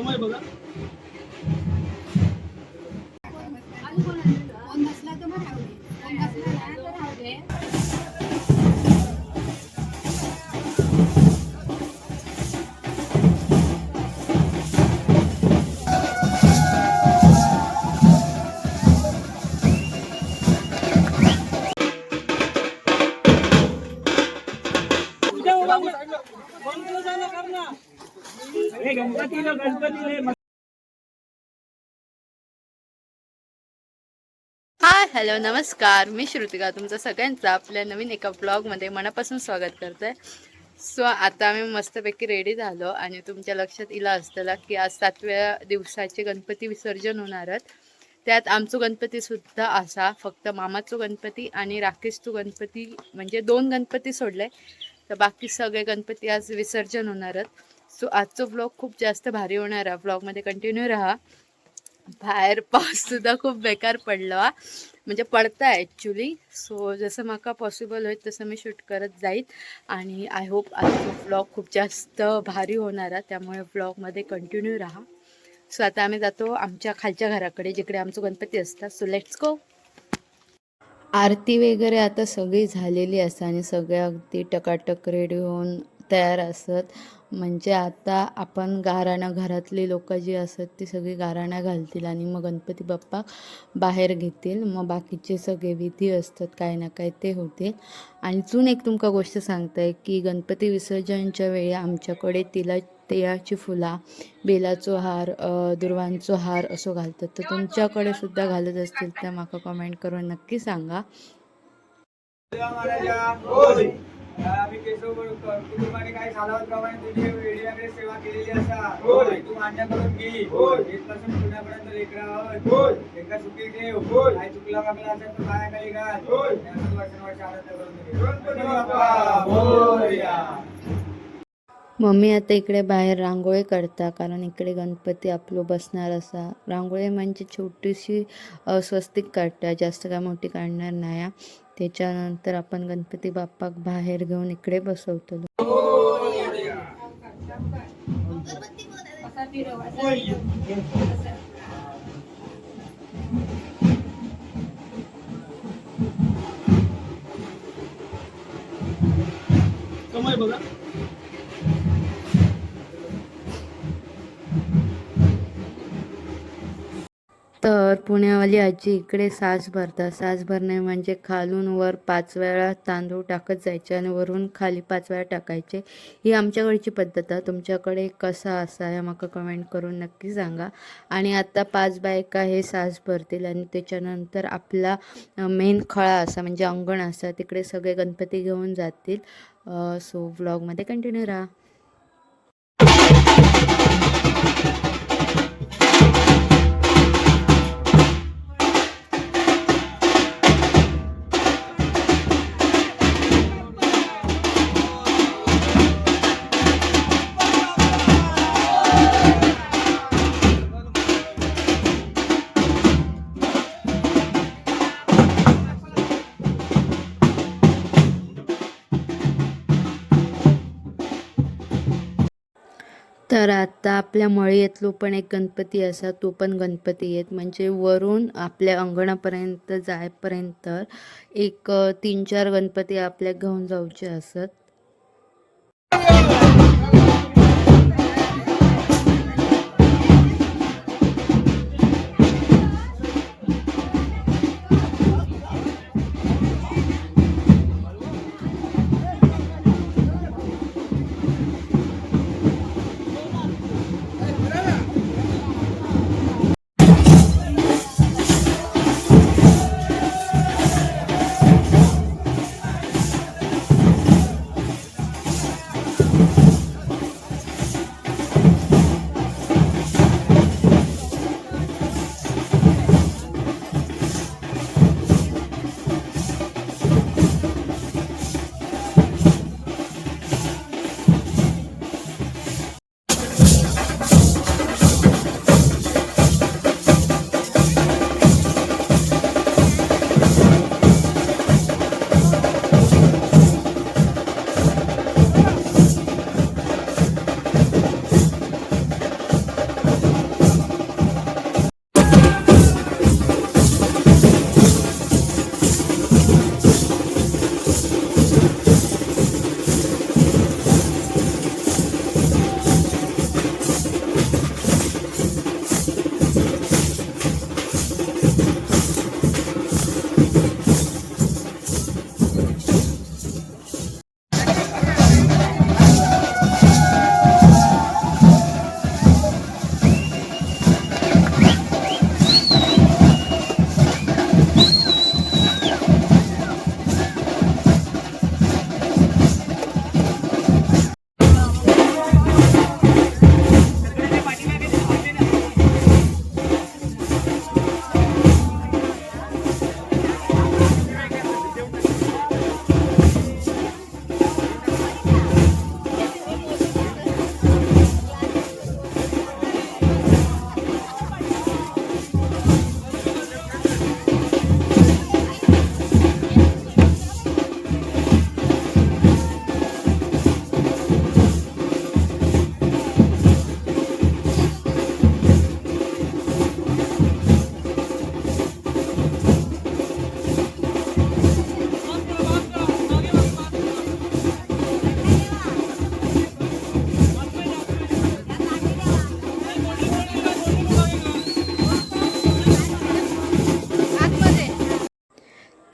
समय बघा. गणपतीला गणपतीले हाय हॅलो नमस्कार. मी श्रुतिका तुमचं सगळ्यांचं आपल्या नवीन एका ब्लॉगमध्ये मनापासून स्वागत करते. सो आता आम्ही मस्तपैकी रेडी झालो आणि तुमच्या लक्षात इला असताना की आज सातव्या दिवसाचे गणपती विसर्जन होणार आहेत. त्यात आमचो गणपतीसुद्धा असा फक्त मामाचो गणपती आणि राकेशचो गणपती म्हणजे दोन गणपती सोडले. तर बाकी सगळे गणपती आज विसर्जन होणार आहेत. सो आजचा ब्लॉग खूप जास्त भारी होणार आहे. ब्लॉगमध्ये कंटिन्यू राहा. बाहेर पाऊससुद्धा खूप बेकार पडला. म्हणजे पडता ॲक्च्युली सो जसं माका पॉसिबल होईल तसं मी शूट करत जाईल. आणि आय होप आजचा ब्लॉग खूप जास्त भारी होणार आहे. त्यामुळे ब्लॉगमध्ये कंटिन्यू राहा. सो आता आम्ही जातो आमच्या खालच्या घराकडे जिकडे आमचं गणपती असतात. सो लेट्स गो आरती वगैरे आता सगळी झालेली असते आणि सगळ्या अगदी टकाटक रेडी होऊन तयार असत. म्हणजे आता आपण गाराणं घरातली लोक जी असत ती सगळी गाराणं घालतील आणि मग गणपती बाप्पा बाहेर घेतील. मग बाकीचे सगळे विधी असतात काय ना काय ते होतील. आणि चून एक तुमका गोष्ट सांगताय की गणपती विसर्जनच्या वेळी आमच्याकडे तिला तेळाची फुला बेलाचो हार दुर्वांचो हार असो घालतात. तर तुमच्याकडे सुद्धा घालत असतील तर माका कमेंट करून नक्की सांगा. केशव कुटुंबाने काही सालावतप्रमाणे तुझी वेळीवेगळी सेवा केलेली असा. तू मान्य करून घे. इथपासून पुण्यापर्यंत लेकरा आहोत एका सुखी ठेव. काय चुकला मागला असेल तर पाया खाली घाल. त्यानंतर वर्षानुवर्ष आनंद करून घे. गणपती बाप्पा मोरया. मम्मी आता इकडे बाहेर रांगोळी करता कारण इकडे गणपती आपलो बसणार असा. रांगोळी म्हणजे छोटीशी स्वस्तिक काढता जास्त काय मोठी काढणार नाही. त्याच्यानंतर आपण गणपती बाप्पाक बाहेर घेऊन इकडे बसवतो. बघा. तर पुण्यावाली आजी इकडे सास भरतात. सास भरणे म्हणजे खालून वर पाच वेळा तांदूळ टाकत जायचे आणि वरून खाली पाच वेळा टाकायचे. ही आमच्याकडची पद्धत आहे. तुमच्याकडे कसा असा हे माका कमेंट करून नक्की सांगा. आणि आता पाच बायका हे सास भरतील आणि त्याच्यानंतर आपला मेन खळा असा म्हणजे अंगण असा तिकडे सगळे गणपती घेऊन जातील. सो व्लॉगमध्ये कंटिन्यू राहा. आता आपल्या मळीतलो पण एक गणपती असा तो पण गणपती येत म्हणजे वरून आपल्या अंगणापर्यंत जायपर्यंत एक तीन चार गणपती आपल्या घेऊन जाऊचे असत.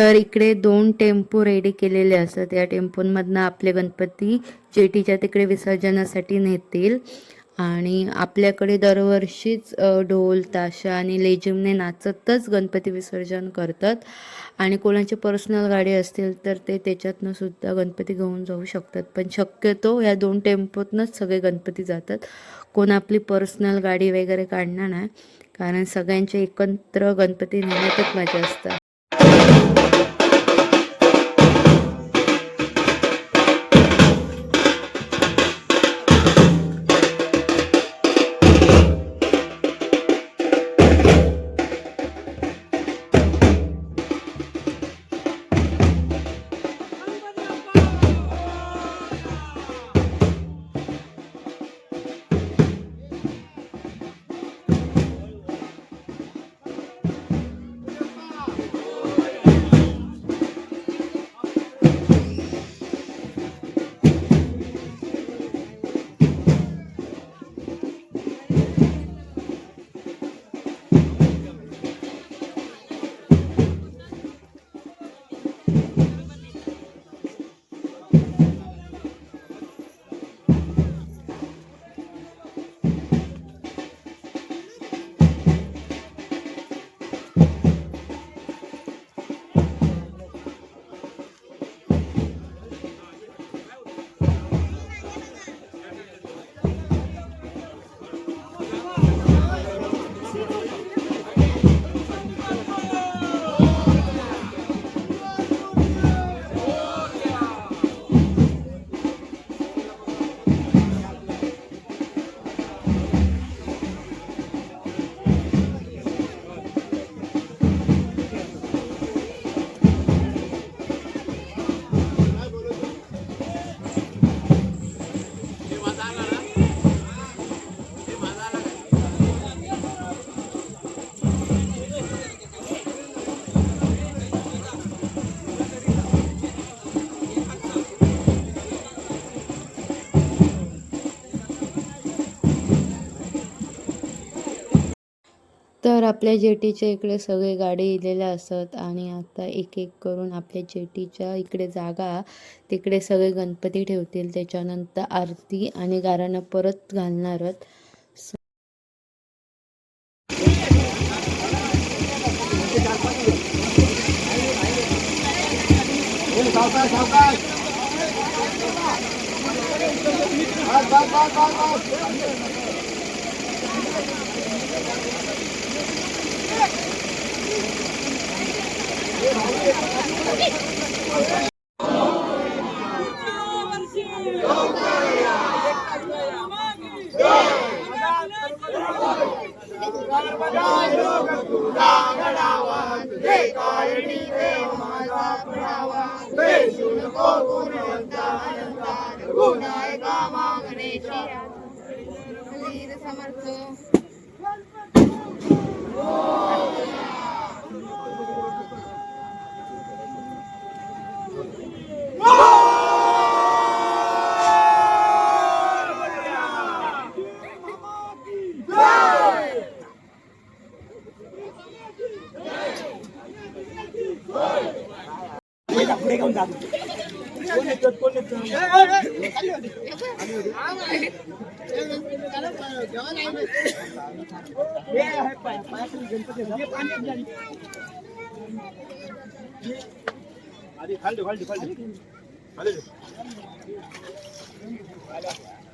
तर इकडे दोन टेम्पो रेडी केलेले असतात. या टेम्पोंमधनं आपले गणपती जेटीच्या तिकडे विसर्जनासाठी नेतील. आणि आपल्याकडे दरवर्षीच ढोल ताशा आणि लेझिमने नाचतच गणपती विसर्जन करतात. आणि कोणाची पर्सनल गाडी असतील तर ते त्याच्यातनं सुद्धा गणपती घेऊन जाऊ शकतात. पण शक्यतो या दोन टेम्पोतनंच सगळे गणपती जातात. कोण आपली पर्सनल गाडी वगैरे काढणार नाही. कारण सगळ्यांचे एकत्र गणपती नेण्यातच मजा असतात. तर आपल्या जेटीच्या इकडे सगळे गाडी इलेल्या असत आणि आता एक एक करून आपल्या जेटीच्या इकडे जागा तिकडे सगळे गणपती ठेवतील. त्याच्यानंतर आरती आणि गाराणं परत घालणार समर्थ पुढे घेऊन जा कोण येतो कोण येतो हे आहे पाय- पायाखाली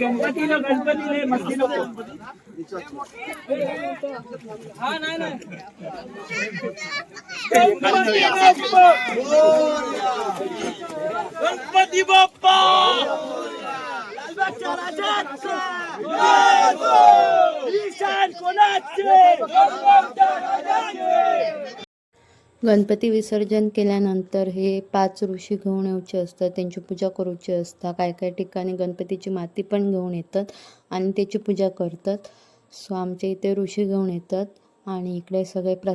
गणपतीला गणपती मस्ती नको हा नाही गणपती बाप्पा! गणपती बाप्पा लालबागच्या कोणाचे गणपती विसर्जन केल्यानंतर हे पाच ऋषी घेऊन येऊचे असतात त्यांची पूजा करूची असता काय काय ठिकाणी गणपतीची माती पण घेऊन येतात आणि त्याची पूजा करतात. सो आमच्या इथे ऋषी घेऊन येतात आणि इकडे सगळे प्र